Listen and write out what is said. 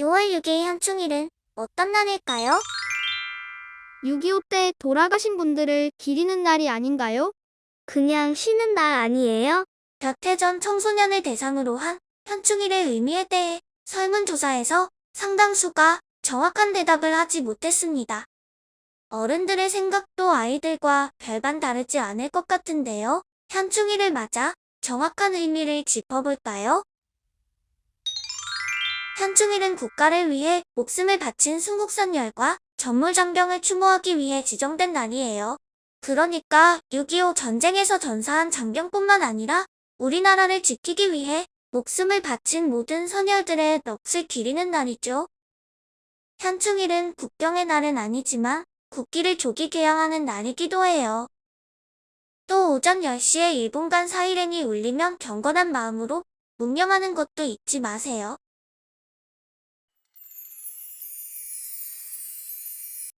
6월 6일 현충일은 어떤 날일까요? 6.25 때 돌아가신 분들을 기리는 날이 아닌가요? 그냥 쉬는 날 아니에요? 몇 해 전 청소년을 대상으로 한 현충일의 의미에 대해 설문조사에서 상당수가 정확한 대답을 하지 못했습니다. 어른들의 생각도 아이들과 별반 다르지 않을 것 같은데요. 현충일을 맞아 정확한 의미를 짚어볼까요? 현충일은 국가를 위해 목숨을 바친 순국선열과 전물장병을 추모하기 위해 지정된 날이에요. 그러니까 6.25 전쟁에서 전사한 장병뿐만 아니라 우리나라를 지키기 위해 목숨을 바친 모든 선열들의 넋을 기리는 날이죠. 현충일은 국경의 날은 아니지만 국기를 조기 개양하는 날이기도 해요. 또 오전 10시에 1분간 사이렌이 울리면 경건한 마음으로 묵념하는 것도 잊지 마세요.